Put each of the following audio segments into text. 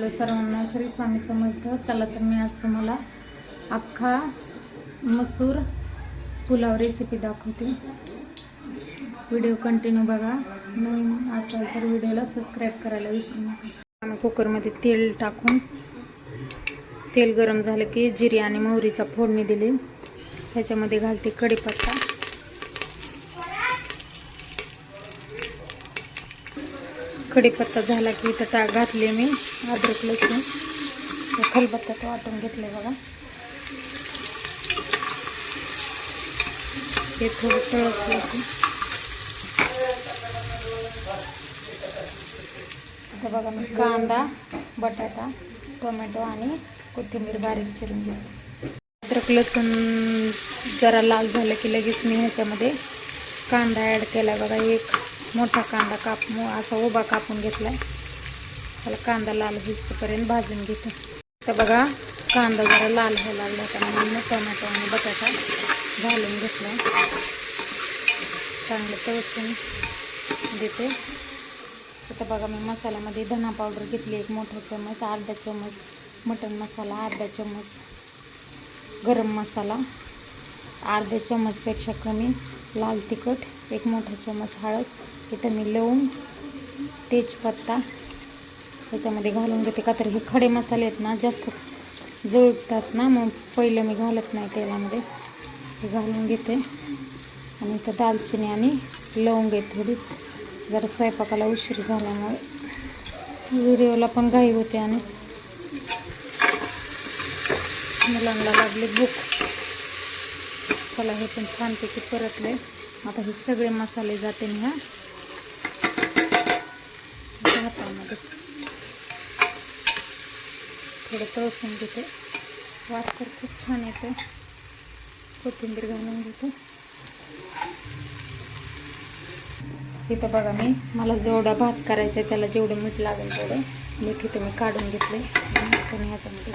Hello सर्वांना श्री स्वामी समर्थ. चला तर मी आज तुम्हाला अख्खा मसूर पुलाव रेसिपी दाखवते. व्हिडिओ कंटिन्यू बघा. नवीन असाल तर व्हिडिओला सबस्क्राईब करायला विसरू नका. कुकरमध्ये तेल टाकून तेल गरम झालं की जिरी आणि मोहरीचा फोडणी दिली. त्याच्यामध्ये घालते कढीपत्ता. कढीपत्ता झाला की इथं टा घातले मी अद्रक लसूण. खलबत्ता तो वाटून घेतले बघा. ते थोडं तळसलं की आता बघा मी कांदा बटाटा टोमॅटो आणि कोथिंबीर बारीक चिरून घेते. अद्रक लसूण जरा लाल झालं की लगेच मी ह्याच्यामध्ये कांदा ॲड केला बघा एक. मोठा कांदा काप असा उभा कापून घेतलाय. त्याला कांदा लाल होईपर्यंत भाजून घेते. तर बघा कांदा जरा लाल व्हायला लागला त्यामुळे मी टोमॅटो आणि बटाटा घालून घेतला चांगलं तळसून देते. आता बघा मी मसाल्यामध्ये धना पावडर घेतली. एक मोठा चमच अर्धा चमच मटन मसाला अर्धा चमच गरम मसाला. अर्ध्या चमचपेक्षा कमी लाल तिखट एक मोठा चमच हळद इथं मी लवंग तेजपत्ता त्याच्यामध्ये घालून घेते. का तर हे खडे मसाले आहेत ना जास्त जळतात ना मग पहिलं मी घालत नाही तेलामध्ये. हे घालून घेते. आणि इथं दालचिनी आणि लवंग आहे थोडी. जरा स्वयंपाकाला उशीर झाल्यामुळे. व्हिडिओला पण घाई होते आणि मुलांना लागले भूक. मसाला हे पण छानपैकी परतले. आता हे सगळे मसाले जाते मी ह्या भातामध्ये थोडं तळसून घेते. वास तर खूप छान येते. कोथिंबीर घालून घेते. इथं बघा मी मला जेवढा भात करायचा आहे त्याला जेवढं मीठ लागेल तेवढं मीठ इथं मी काढून घेतले आणि ह्याच्यामध्ये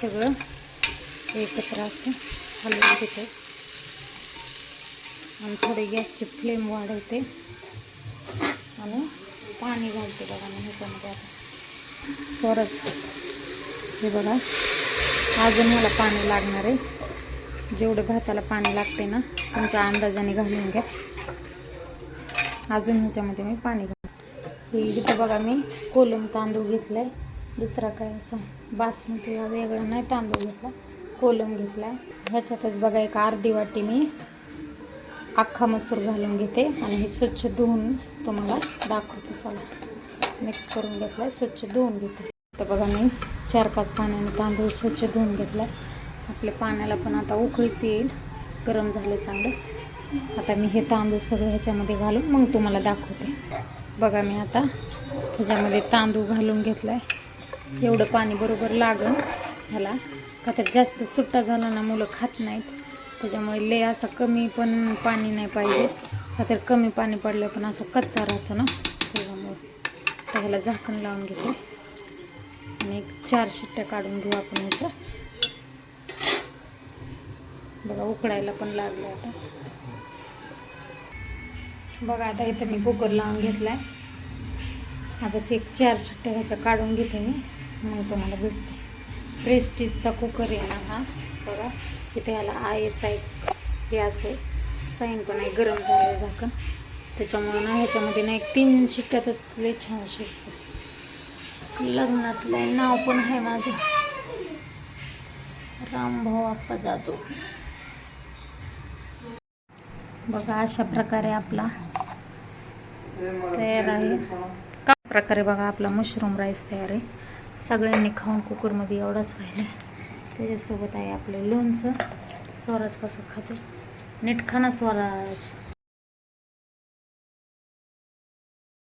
सगळं एकत्र असं. हलवून घेते. आणि थोडी गॅसची फ्लेम वाढवते. आणि पाणी घालते बघा मी ह्याच्यामध्ये आता. स्वरच हे बघा. अजून मला पाणी लागणार आहे. जेवढं भाताला पाणी लागते ना तुमच्या अंदाजाने घालून घ्या. अजून ह्याच्यामध्ये मी पाणी घाल इथं बघा मी कोलम तांदूळ घेतला आहे दुसरा काय असं बासमती हा वेगळा नाही तांदूळ घेतला. कोलम घेतला आहे ह्याच्यातच बघा एक अर्धी वाटी मी अख्खा मसूर घालून घेते आणि हे स्वच्छ धुवून तुम्हाला दाखवते. चला मिक्स करून घेतला आहे स्वच्छ धुवून घेते. तर बघा मी चार पाच पाण्याने तांदूळ स्वच्छ धुवून घेतला आपल्या पाण्याला पण आता उकळीच येईल. गरम झालं चांगलं. आता मी हे तांदूळ सगळं ह्याच्यामध्ये घालून मग तुम्हाला दाखवते. बघा मी आता ह्याच्यामध्ये तांदूळ घालून घेतला आहे एवढं पाणी बरोबर लागन ह्याला. का तर जास्त सुट्टा झाला ना मुलं खात नाहीत. त्याच्यामुळे लय असं कमी पण पाणी नाही पाहिजे. का तर कमी पाणी पडलं पण असं कच्चा राहतो ना. त्याच्यामुळे तर ह्याला झाकण लावून घेते. आणि एक चार शिट्ट्या काढून घेऊ आपण ह्याच्या बघा उकडायला पण लागलं आता. बघा आता इथं मी कुकर लावून घेतला आहे आताच एक चार शिट्ट्या ह्याच्या काढून घेते मी. मग तुम्हाला भेटते. प्रेस्टीजचा कुकर आहे ना हा. बघा इथे ह्याला आय एस आय हे असे साईन पण आहे गरम झालं झाकण. त्याच्यामुळे ना ह्याच्यामध्ये ना एक तीन शिट्ट्यातच लय छान शिजतं लग्नातलं नाव पण आहे माझं. रामभाऊ आप्पा जातो बघा अशा प्रकारे आपला तयार आहे. का प्रकारे बघा आपला मशरूम राईस तयार आहे. सगळ्यांनी खाऊन कुकरमध्ये एवढाच राहिलं. त्याच्यासोबत आहे आपलं लोणचं. स्वराज कसं खाते नीट खाना स्वराज.